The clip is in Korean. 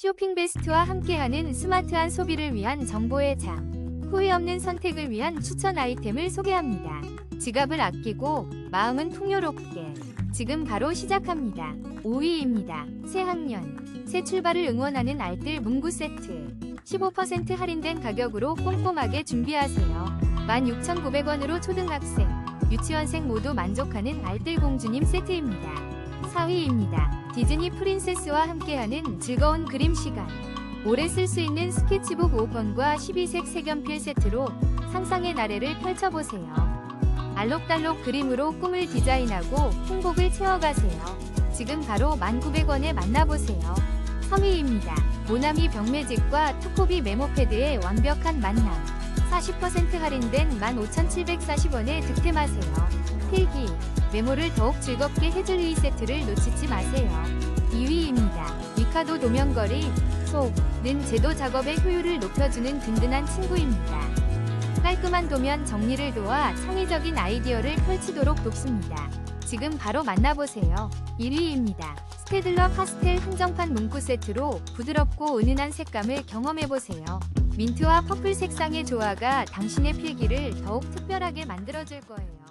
쇼핑 베스트와 함께하는 스마트한 소비를 위한 정보의 장. 후회 없는 선택을 위한 추천 아이템을 소개합니다. 지갑을 아끼고 마음은 풍요롭게. 지금 바로 시작합니다. 5위입니다. 새 학년. 새 출발을 응원하는 알뜰 문구 세트. 15% 할인된 가격으로 꼼꼼하게 준비하세요. 16,900원으로 초등학생, 유치원생 모두 만족하는 알뜰 공주님 세트입니다. 4위입니다. 디즈니 프린세스와 함께하는 즐거운 그림 시간. 오래 쓸 수 있는 스케치북 5권과 12색 색연필 세트로 상상의 나래를 펼쳐보세요. 알록달록 그림으로 꿈을 디자인하고 행복을 채워가세요. 지금 바로 1,900원에 만나보세요. 3위입니다. 모나미 병매직과 투코비 메모패드의 완벽한 만남. 40% 할인된 15,740원에 득템하세요. 필기, 메모를 더욱 즐겁게 해줄 이 세트를 놓치지 마세요. 2위입니다. 미카도 도면거리, 속,는 제도 작업의 효율을 높여주는 든든한 친구입니다. 깔끔한 도면 정리를 도와 창의적인 아이디어를 펼치도록 돕습니다. 지금 바로 만나보세요. 1위입니다. 스테들러 파스텔 한정판 문구 세트로 부드럽고 은은한 색감을 경험해보세요. 민트와 퍼플 색상의 조화가 당신의 필기를 더욱 특별하게 만들어줄 거예요.